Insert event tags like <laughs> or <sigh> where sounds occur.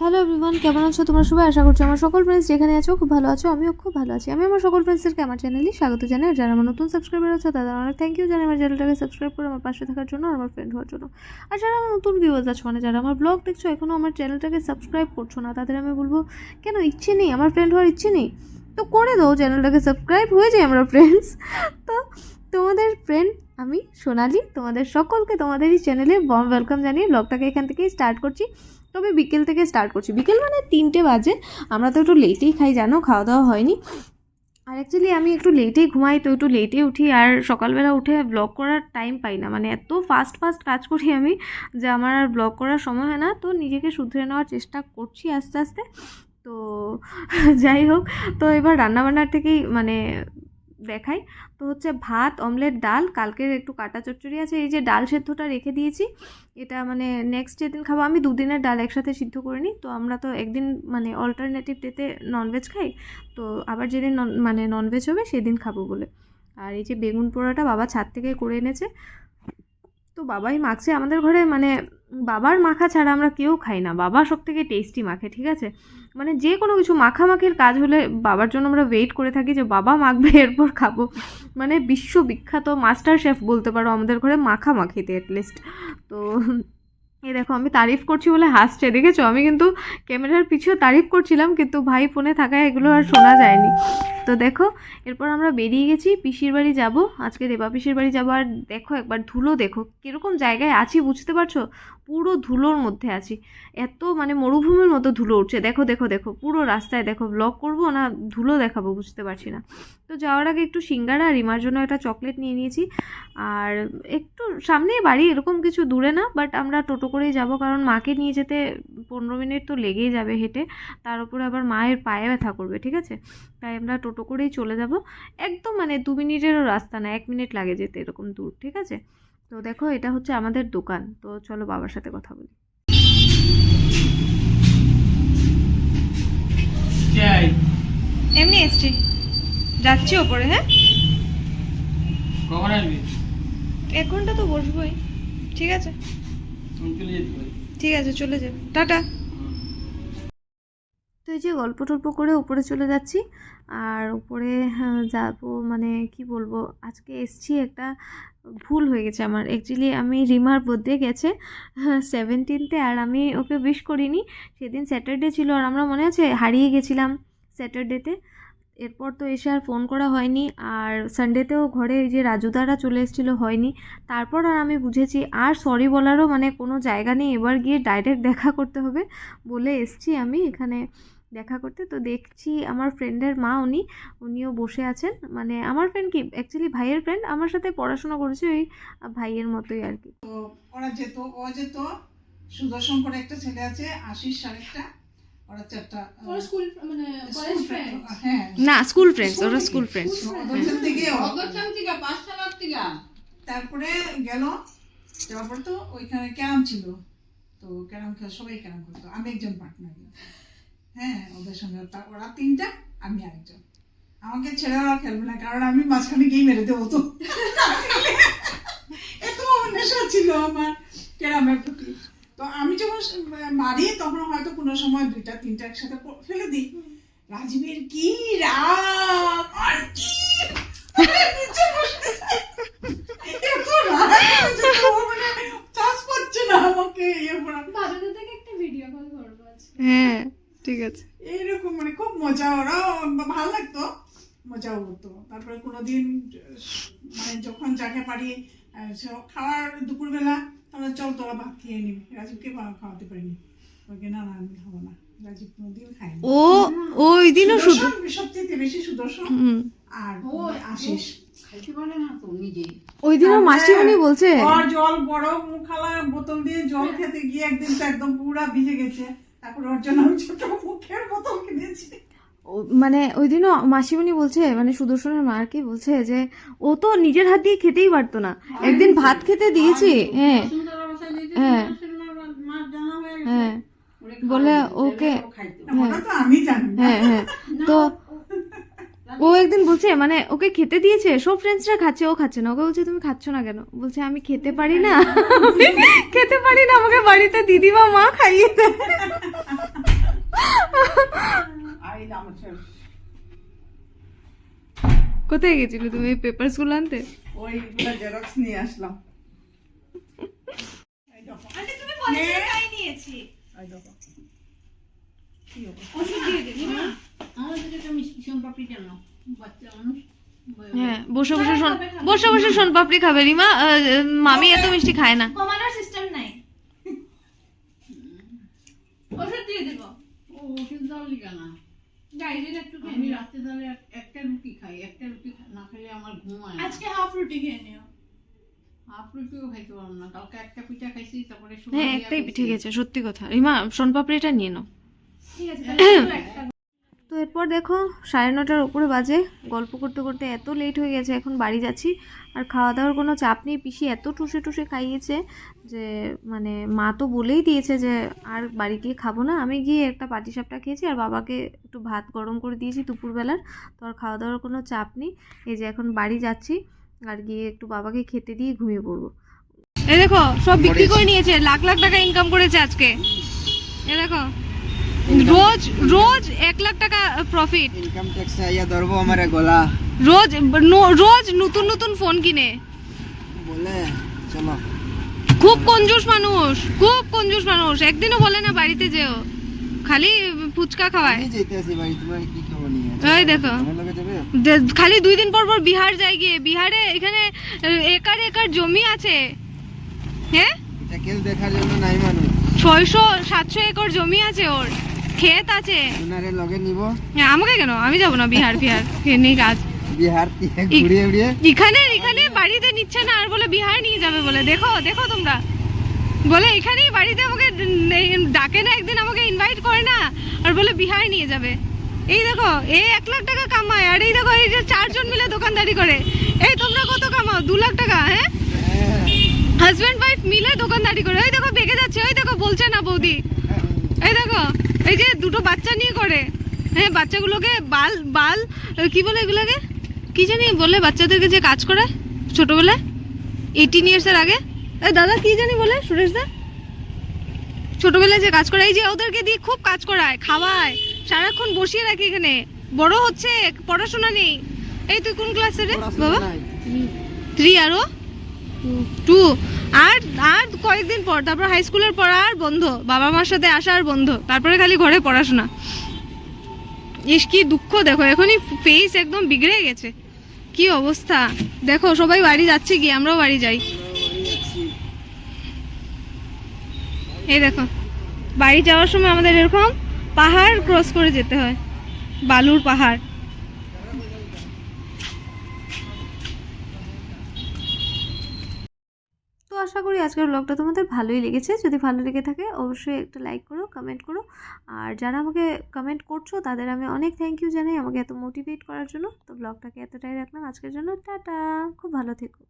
Hello everyone কেমন আছো? তোমরা সবাই আশা করছি আমার সকল ফ্রেন্ডস যেখানে আছো খুব ভালো আছো, আমিও খুব ভালো আছি। আমি আমার সকল ফ্রেন্ডসদেরকে আমার চ্যানেলে স্বাগত জানাই। যারা আমার নতুন সাবস্ক্রাইবার আছে, তাদের অনেক থ্যাংক ইউ জানাই আমার চ্যানেলটাকে সাবস্ক্রাইব করে আমার পাশে থাকার জন্য আমার ফ্রেন্ড হওয়ার জন্য। আর যারা আমার নতুন ভিউয়ার্স আছো মানে যারা আমার ব্লগ দেখছ এখনও আমার চ্যানেলটাকে সাবস্ক্রাইব করছ না, তাদের আমি বলব, কেন ইচ্ছে নেই? আমার ফ্রেন্ড হওয়ার ইচ্ছে নেই? তো করে দাও চ্যানেলটাকে সাবস্ক্রাইব হয়ে যায় আমরা ফ্রেন্ডস তো তোমাদের ফ্রেন্ড আমি সোনালি, তোমাদের সকলকে তোমাদের এই চ্যানেলে বম ওয়েলকাম জানিয়ে ব্লগটাকে এখান থেকেই স্টার্ট করছি। তবে বিকেল থেকে স্টার্ট করছি। বিকেল মানে তিনটে বাজে। আমরা তো একটু লেটেই খাই, জানো খাওয়া দাওয়া হয়নি। আর অ্যাকচুয়ালি আমি একটু লেটেই ঘুমাই, তো একটু লেটেই উঠি। আর সকালবেলা উঠে ব্লগ করার টাইম পাই না। মানে এত ফাস্ট ফাস্ট কাজ করি আমি যে আমার আর ব্লগ করার সময় হয় না। তো নিজেকে শুধরে নেওয়ার চেষ্টা করছি আস্তে আস্তে। তো যাই হোক, তো এবার রান্নাবান্নার থেকেই মানে দেখাই। তো হচ্ছে ভাত, অমলেট, ডাল কালকের একটু কাটা চচ্চড়ি আছে, এই যে ডাল সেদ্ধটা রেখে দিয়েছি। এটা মানে নেক্সট যেদিন খাব, আমি দুদিনের ডাল একসাথে সিদ্ধ করে নিই। তো আমরা তো একদিন মানে অল্টারনেটিভ ডেতে ননভেজ খাই। তো আবার যেদিন মানে ননভেজ হবে, সেদিন খাব বলে। আর এই যে বেগুন পোড়াটা বাবা ছাদ থেকে করে এনেছে। তো বাবাই মাখছে। আমাদের ঘরে মানে বাবার মাখা ছাড়া আমরা কেউ খাই না। বাবা সব থেকে টেস্টি মাখে, ঠিক আছে? মানে যে কোনো কিছু মাখামাখির কাজ হলে বাবার জন্য আমরা ওয়েট করে থাকি যে বাবা মাখবে, <laughs> এরপর খাব। মানে বিশ্ববিখ্যাত মাস্টার শেফ বলতে পারো আমাদের ঘরে মাখামাখিতে অ্যাটলিস্ট তো এই দেখো, আমি তারিফ করছি বলে হাসছে। দেখেছ? আমি কিন্তু ক্যামেরার পিছেও তারিফ করছিলাম, কিন্তু ভাই ফোনে থাকায় এগুলো আর শোনা যায়নি। তো দেখো, এরপর আমরা বেরিয়ে গেছি, পিসির বাড়ি যাব। আজকে দেবা পিসির বাড়ি যাব, আর দেখো একবার ধুলো দেখো, কীরকম জায়গায় আছি বুঝতে পারছ? পুরো ধুলোর মধ্যে আছি। এত মানে মরুভূমির মতো ধুলো উঠছে। দেখো দেখো দেখো, পুরো রাস্তায় দেখো ব্লগ করব না ধুলো দেখাবো বুঝতে পারছি না। তো যাওয়ার আগে একটু সিঙ্গারা রিমার জন্য একটা চকলেট নিয়ে নিয়েছি। আর একটু সামনেই বাড়ি এরকম কিছু দূরে না বাট আমরা টোটো করেই যাব কারণ মাকে নিয়ে যেতে পনেরো মিনিট তো লেগেই যাবে হেঁটে। তার উপরে আবার মায়ের পায়ে ব্যথা করবে, ঠিক আছে? তাই আমরা টোটো করেই চলে যাব। একদম মানে দু মিনিটেরও রাস্তা না, এক মিনিট লাগে যেতে এরকম দূর, ঠিক আছে? তো দেখো এটা হচ্ছে আমাদের দোকান। তো চলো বাবার সাথে কথা বলি। এমনি এসছি। যাচ্ছি ওপরে হ্যাঁ? কখন আসবি? এক ঘণ্টা তো বসবোই। ঠিক আছে। ঠিক আছে চলে যাবে। টাটা। তো এই যে গল্প টল্প করে উপরে চলে যাচ্ছি। আর উপরে হ্যাঁ, যাব মানে কি বলব আজকে এসছি একটা ভুল হয়ে গেছে আমার। অ্যাকচুয়ালি আমি রিমার বার্থডে গেছে সেভেন্টিনতে আর আমি ওকে উইশ করিনি। সেদিন স্যাটারডে ছিল আর আমরা মনে আছে হারিয়ে গেছিলাম স্যাটারডেতে এরপর তো এসে আর ফোন করা হয়নি আর সানডেতেও ঘরে এই যে রাজুদারা চলে এসেছিল হয়নি। তারপর আর আমি বুঝেছি আর সরি বলারও মানে কোনো জায়গা নেই এবার গিয়ে ডাইরেক্ট দেখা করতে হবে বলে এসছি আমি এখানে। দেখা করতে। তো দেখছি আমার ফ্রেন্ডের মা উনি উনিও বসে আছেন। মানে আমার ফ্রেন্ড কি? অ্যাকচুয়ালি ভাইয়ের ফ্রেন্ড আমার সাথে পড়াশোনা করেছে ওই ভাইয়ের মতোই আর কি। তো ওরা যেত ও যেত। সুদর্শন করে একটা ছেলে আছে আশিস আরেকটা ওরা চারটা স্কুল মানে কলেজ ফ্রেন্ড হ্যাঁ না স্কুল ফ্রেন্ডস ওরা স্কুল ফ্রেন্ডস ওদের ও। থেকে পাঁচশালার থেকে তারপরে গেল যাওয়ার পর তো ওইখানে ক্যারাম ছিল। তো ক্যারাম খেলা সবাই ক্যারাম করতো। আমি একজন পার্টনার হ্যাঁ ওদের সঙ্গে ওরা তিনটা আমি আরেকজন। আমাকে ছেড়ে ওরা খেলবে না কারণ আমি মাঝখানে গিয়ে মেরে দেবো তো। এত নেশা ছিল আমার ক্যারামের প্রতি। তো আমি যখন মারি তখন হয়তো কোনো সময় দুইটা তিনটা একসাথে ফেলে দিই। রাজীবের কি রাগ আর কি? মানে চাষ পাচ্ছে না আমাকে ইয়ে করা থেকে একটা ভিডিও কল করব হ্যাঁ। ঠিক আছে। এইরকম মানে খুব মজা ওরা ভালো লাগতো মজাও হতো তারপরে কোনোদিন মানে যখন যাকে পারি খাওয়ার দুপুরবেলা তাহলে চল তোরা ভাত খেয়ে নিবি। রাজীবকে খাওয়াতে পারিনি। ওকে না না আমি খাব না। রাজীব কোনোদিন খায়নি। ও ওই দিনও শুধু সবচেয়ে বেশি সুদর্শন। আর ও, আশিস। খাইতে পারে না তো নিজে ওই দিনও মাসিমণি বলছে জল বড় মুখালা বোতল দিয়ে জল খেতে গিয়ে একদিন তো একদম পুরা ভিজে গেছে। তারপর ওর জন্য আমি ছোট মুখের বোতল কিনেছি। ও- মানে ওই দিনও মাসিমণি বলছে মানে সুদর্শনের মার কি বলছে যে ও তো নিজের হাত দিয়ে খেতেই পারতো না। একদিন ভাত খেতে দিয়েছি হ্যাঁ। হ্যাঁ। হয়ে গেছে হ্যাঁ। বলে ওকে ও তো আমি জানি না। হ্যাঁ হ্যাঁ। তো ও- একদিন বলছে মানে ওকে খেতে দিয়েছে সব ফ্রেন্ডসরা খাচ্ছে ও খাচ্ছে না। ওকে বলছে তুমি খাচ্ছ না কেন? বলছে আমি খেতে পারি না। খেতে পারি না আমাকে বাড়িতে দিদিমা মা খাইয়ে দেয়। কোথায় গেছিলে তুমি? আনতে? ওইগুলো জেরক্স নিয়ে আসলাম। সোনপাপড়ি জানো বাচ্চা মানুষ হ্যাঁ বসে বসে শোন বসে বসে শোন পাপড়ি খাবে রিমা। মামি এত মিষ্টি খায় না। কমানোর সিস্টেম নাই। ওষুধ দিয়ে দেব। ও ওষুধ দাও লিখা না। একটু আমি নিও। তাহলে একটা রুটি খাই একটা রুটি না খেলে আমার ঘুম হয় আজকে হাফ রুটি খেয়ে নিও। হাফ রুটিও খাইতে পারলাম না কালকে একটা পিঠা খাইছি তারপরে হ্যাঁ একটাই পিঠে গেছে সত্যি কথা। রিমা শোন পাপড়িটা নিয়ে নাও। ঠিক আছে <coughs> তাহলে শুধু একটা তো এরপর দেখো সাড়ে নটার উপরে বাজে। গল্প করতে করতে এত লেট হয়ে গেছে, এখন বাড়ি যাচ্ছি। আর খাওয়া দাওয়ার কোনো চাপ নেই। পিসি এত টুসে টুসে খাইয়েছে যে মানে মা তো বলেই দিয়েছে যে, আর বাড়ি গিয়ে খাব না। আমি গিয়ে একটা পাটিসাপটা খেয়েছি আর বাবাকে একটু ভাত গরম করে দিয়েছি দুপুরবেলার। তো আর খাওয়া দাওয়ার কোনো চাপ নেই। এই যে এখন বাড়ি যাচ্ছি আর গিয়ে একটু বাবাকে খেতে দিয়ে ঘুমিয়ে পড়ব। এ দেখো, সব বিক্রি করে নিয়েছে। লাখ লাখ টাকা ইনকাম করেছে আজকে। এ দেখো। রোজ রোজ এক লাখ টাকা প্রফিট ইনকাম ট্যাক্স আইয়া ধরবো আমার গলা। রোজ রোজ নতুন নতুন ফোন কিনে। বলে চলো। খুব কঞ্জুস মানুষ খুব কঞ্জুস মানুষ। একদিনও বলে না বাড়িতে যেও। খালি ফুচকা খাওয়ায়। দেখো। খালি দুই দিন পর পর বিহার যায় গিয়ে। বিহারে এখানে একার একার জমি আছে। হ্যাঁ? এটা দেখার জন্য নাই মানুষ। ছয়শো সাতশো একর জমি আছে ওর। ক্ষেত আছে। ওনারে লগে নিব। হ্যাঁ, আমাকে কেন? আমি যাব না বিহার বিহার। নেই কাজ। বিহার ঘুরিয়ে ঘুরিয়ে এখানে এখানে বাড়িতে নিচ্ছে না আর বলে বিহার নিয়ে যাবে বলে। দেখো দেখো তোমরা। বলে এখানেই বাড়িতে আমাকে ডাকে না একদিন আমাকে ইনভাইট করে না। আর বলে বিহার নিয়ে যাবে। এই দেখো এই এক লাখ টাকা কামায় আর এই দেখো এই যে চারজন মিলে দোকানদারি করে। এই তোমরা কত কামাও? দু লাখ টাকা হ্যাঁ? হাজব্যান্ড ওয়াইফ মিলে দোকানদারি করে। ওই দেখো বেগে যাচ্ছে ওই দেখো বলছে না বৌদি। এই যে দুটো বাচ্চা নিয়ে করে। হ্যাঁ বাচ্চাগুলোকে বাল বাল কি বলে এগুলোকে? কি জানি বলে বাচ্চাদেরকে যে কাজ করায় ছোটবেলায়? এইটিন ইয়ার্সের আগে? দাদা কি জানি বলে সুরেশ দা? ছোটবেলায় যে কাজ করে এই যে ওদেরকে দিয়ে খুব কাজ করায় খাওয়ায় সারাক্ষণ বসিয়ে রাখি এখানে। বড় হচ্ছে পড়াশোনা নেই। এই তুই কোন ক্লাসে রে বাবা। থ্রি আরও টু আর আর কয়েকদিন পর, তারপর হাই স্কুলের পর আর বন্ধ। বাবা মার সাথে আসা আর বন্ধ। তারপরে খালি ঘরে পড়াশোনা। ইস, কি দুঃখ, দেখো, এখনই ফেস একদম বিগড়ে গেছে। কি অবস্থা। দেখো, সবাই বাড়ি যাচ্ছে কি আমরাও বাড়ি যাই। এই দেখো, বাড়ি যাওয়ার সময় আমাদের এরকম পাহাড় ক্রস করে যেতে হয়। বালুর পাহাড়। আশা করি আজকের ব্লগটা তোমাদের ভালোই লেগেছে। যদি ভালো লেগে থাকে, অবশ্যই একটা লাইক করো কমেন্ট করো। আর যারা আমাকে কমেন্ট করছ, তাদের আমি অনেক থ্যাংক ইউ জানাই আমাকে এত মোটিভেট করার জন্য। তো ব্লগটাকে এতটাই রাখলাম। আজকের জন্য টাটা। খুব ভালো থেকো।